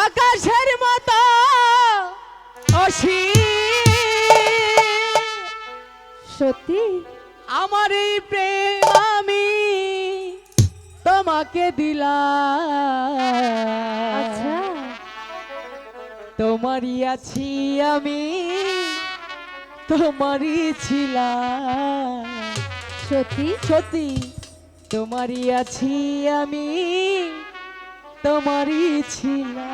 আকাশের মতো অসী সত্যি? আমার এই প্রেম আমি তোমাকে দিলা আচ্ছা। তোমারই আছি আমি তোমারই ছিলাম। সত্যি? সত্যি। তোমারই আছি আমি তোমারই ছিলা